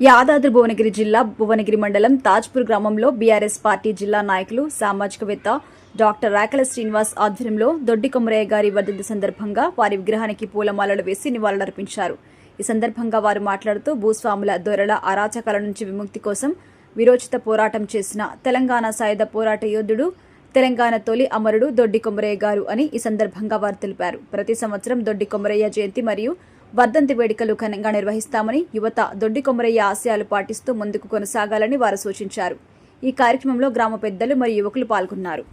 యాదాద్రి భువనగిరి జిల్లా భువనగిరి మండలం తాజ్పూర్ గ్రామంలో బీఆర్ఎస్ పార్టీ జిల్లా నాయకులు సామాజికవేత్త డాక్టర్ రాకల శ్రీనివాస్ ఆధ్వర్యంలో దొడ్డి కొమరయ్య గారి వర్ధంతి సందర్భంగా వారి విగ్రహానికి పూలమాలలు వేసి నివాళులర్పించారు. ఈ సందర్భంగా వారు మాట్లాడుతూ భూస్వాముల దొరల అరాచకాల నుంచి విముక్తి కోసం విరోచిత పోరాటం చేసిన తెలంగాణ సాయుధ పోరాట యోధుడు తెలంగాణ తొలి అమరుడు దొడ్డి కొమరయ్య గారు అని ఈ సందర్భంగా వారు తెలిపారు. ప్రతి సంవత్సరం దొడ్డి కొమరయ్య జయంతి మరియు వర్ధంతి వేడుకలు ఘనంగా నిర్వహిస్తామని యువత దొడ్డి కొమరయ్య ఆశయాలు పాటిస్తూ ముందుకు కొనసాగాలని వారు సూచించారు. ఈ కార్యక్రమంలో గ్రామ పెద్దలు మరియు యువకులు పాల్గొన్నారు.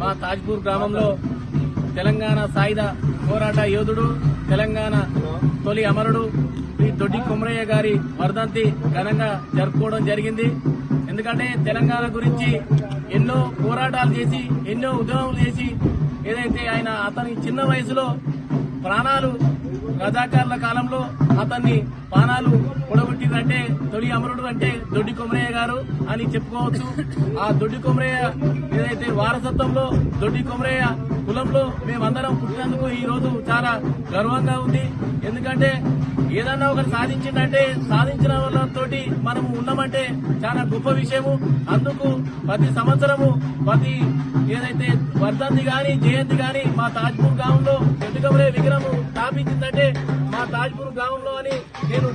మా తాజ్పూర్ గ్రామంలో తెలంగాణ సాయుధ పోరాట యోధుడు తెలంగాణ తొలి అమరుడు శ్రీ దొడ్డి కుమరయ్య గారి వర్ధంతి ఘనంగా జరుపుకోవడం జరిగింది. ఎందుకంటే తెలంగాణ గురించి ఎన్నో పోరాటాలు చేసి ఎన్నో ఉద్యమాలు చేసి ఏదైతే ఆయన అతని చిన్న వయసులో ప్రాణాలు రజాకారుల కాలంలో అతన్ని ప్రాణాలు పొడగొట్టిందంటే తొలి అమరుడు అంటే దొడ్డి కొమరయ్య గారు అని చెప్పుకోవచ్చు. ఆ దొడ్డి కొమరయ్య ఏదైతే వారసత్వంలో దొడ్డి కొమరయ్య కులంలో మేమందరం పుట్టినందుకు ఈ రోజు చాలా గర్వంగా ఉంది. ఎందుకంటే ఏదన్నా ఒకటి సాధించిందంటే సాధించిన వాళ్ళతోటి మనము ఉన్నామంటే చాలా గొప్ప విషయము. అందుకు ప్రతి సంవత్సరము ప్రతి ఏదైతే వర్ధంతి గాని జయంతి గాని మా తాజ్పూర్ గ్రామంలో ఎదుగమరే విగ్రహం స్థాపించిందంటే మా తాజ్పూర్ గ్రామంలో అని నేను